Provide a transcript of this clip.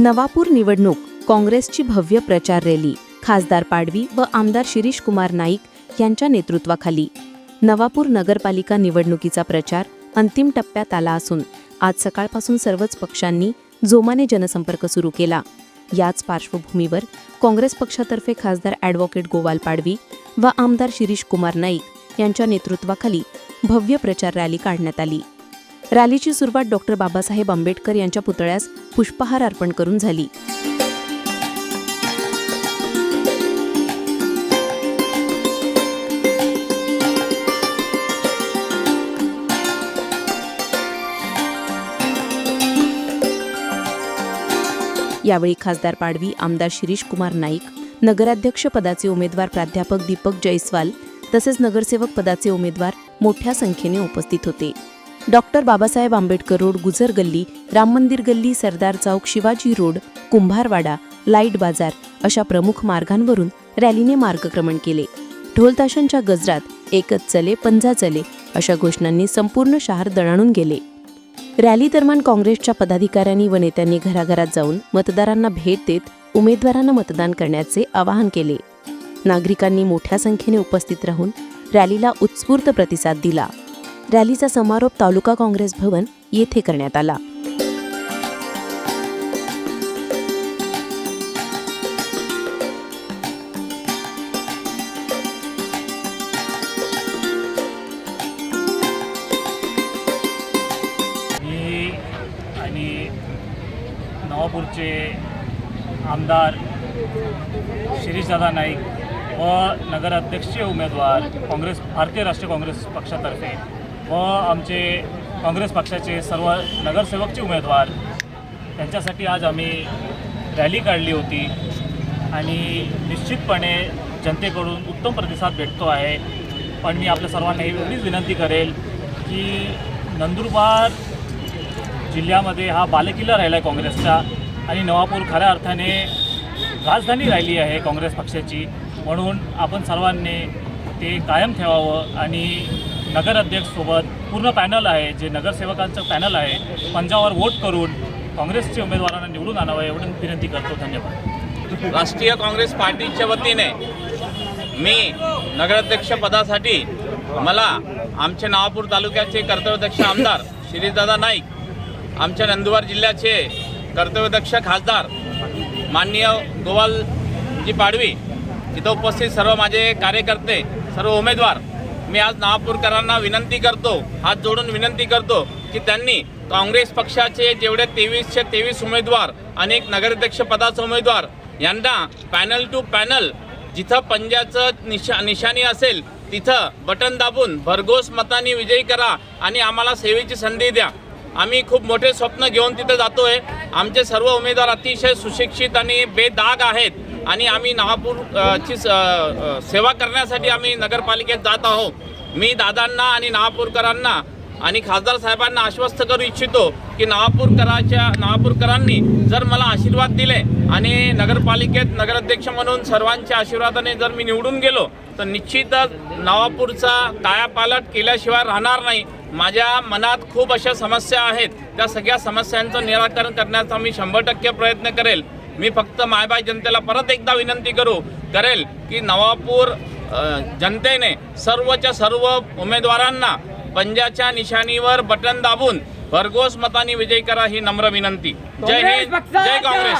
नवापूर निवडणूक काँग्रेसची भव्य प्रचार रॅली खासदार पाडवी व आमदार शिरीष कुमार नाईक यांच्या नेतृत्वाखाली. नवापूर नगरपालिका निवडणुकीचा प्रचार अंतिम टप्प्यात आला असून आज सकाळपासून सर्वच पक्षांनी जोमाने जनसंपर्क सुरू केला. याच पार्श्वभूमीवर काँग्रेस पक्षातर्फे खासदार ॲडव्होकेट गोवाल पाडवी व आमदार शिरीष कुमार नाईक यांच्या नेतृत्वाखाली भव्य प्रचार रॅली काढण्यात आली. रॅलीची सुरुवात डॉक्टर बाबासाहेब आंबेडकर यांच्या पुतळ्यास पुष्पहार अर्पण करून झाली. यावेळी खासदार पाडवी आमदार शिरीष कुमार नाईक नगराध्यक्ष पदाचे उमेदवार प्राध्यापक दीपक जयस्वाल तसेच नगरसेवक पदाचे उमेदवार मोठ्या संख्येने उपस्थित होते. डॉक्टर बाबासाहेब आंबेडकर रोड गुजर गल्ली राम मंदिर गल्ली सरदार चौक शिवाजी रोड कुंभारवाडा लाइट बाजार अशा प्रमुख मार्गांवरून रॅलीने मार्गक्रमण केले. ढोलताशांच्या गजरात एकच चले पंजा चले अशा घोषणांनी संपूर्ण शहर दणाणून गेले. रॅली दरम्यान काँग्रेसच्या पदाधिकाऱ्यांनी व नेत्यांनी घराघरात जाऊन मतदारांना भेट देत उमेदवारांना मतदान करण्याचे आवाहन केले. नागरिकांनी मोठ्या संख्येने उपस्थित राहून रॅलीला उत्स्फूर्त प्रतिसाद दिला. रॅलीचा समारोप तालुका काँग्रेस भवन येथे करण्यात आला. मी आणि नवापूरचे आमदार शिरीषदादा नाईक व नगराध्यक्षीय उमेदवार काँग्रेस भारतीय राष्ट्रीय काँग्रेस पक्षातर्फे व आमचे काँग्रेस पक्षाचे सर्व नगरसेवकचे उमेदवार त्यांच्यासाठी आज आम्ही रॅली काढली होती आणि निश्चितपणे जनतेकडून उत्तम प्रतिसाद भेटतो आहे. पण मी आपल्या सर्वांना ही एवढीच विनंती करेल की नंदुरबार जिल्ह्यामध्ये हा बालेकिल्ला राहिला आहे काँग्रेसचा आणि नवापूर खऱ्या अर्थाने राजधानी राहिली आहे काँग्रेस पक्षाची. म्हणून आपण सर्वांनी ते कायम ठेवावं आणि नगराध्यक्षसोबत पूर्ण पॅनल आहे जे नगरसेवकांचं पॅनल आहे पंजावर वोट करून काँग्रेसच्या उमेदवारांना निवडून आणावं एवढं विनंती करतो. धन्यवाद. राष्ट्रीय काँग्रेस पार्टीच्या वतीने मी नगराध्यक्ष पदासाठी मला आमचे नवापूर तालुक्याचे कर्तव्यदक्ष आमदार श्रीदादा नाईक आमच्या नंदुरबार जिल्ह्याचे कर्तव्यदक्ष खासदार माननीय गोवालजी पाडवी इथं उपस्थित सर्व माझे कार्यकर्ते सर्व उमेदवार मी आज नागपूरकरांना विनंती करतो हात जोडून विनंती करतो की त्यांनी काँग्रेस पक्षाचे जेवढे तेवीसशे तेवीस उमेदवार आणि एक नगराध्यक्ष पदाचे उमेदवार यांना पॅनल टू पॅनल जिथं पंजाचं निशा निशाणी असेल तिथं बटन दाबून भरघोस मतांनी विजयी करा आणि आम्हाला सेवेची संधी द्या. आम्ही खूप मोठे स्वप्न घेऊन तिथं जातोय. आमचे सर्व उमेदवार अतिशय सुशिक्षित आणि बेदाग आहेत आणि आम्ही नवापूर ची स- सेवा करण्यासाठी आम्ही नगरपालिकेत जात आहोत. मी दादांना आणि नवापूरकरांना आणि खासदार साहेबांना आश्वस्त करू इच्छितो की नवापूरकराच्या नवापूरकरांनी जर मला आशीर्वाद दिले आणि नगरपालिकेत नगराध्यक्ष म्हणून सर्वांच्या आशीर्वादाने जर मी निवडून गेलो तर निश्चितच नवापूरचा कायापालट केल्याशिवाय राहणार नाही. माझ्या मनात खूप अशा समस्या आहेत. त्या सगळ्या समस्यांचं निराकरण करण्याचा मी शंभर टक्के प्रयत्न करेल. मी फक्त मायबाई जनतेला परत एकदा विनंती करू करेल की नवापूर जनतेने सर्वच्या सर्व उमेदवारांना पंजाच्या निशाणीवर बटन दाबून भरघोस मतांनी विजयी करा ही नम्र विनंती. जय हिंद जय काँग्रेस.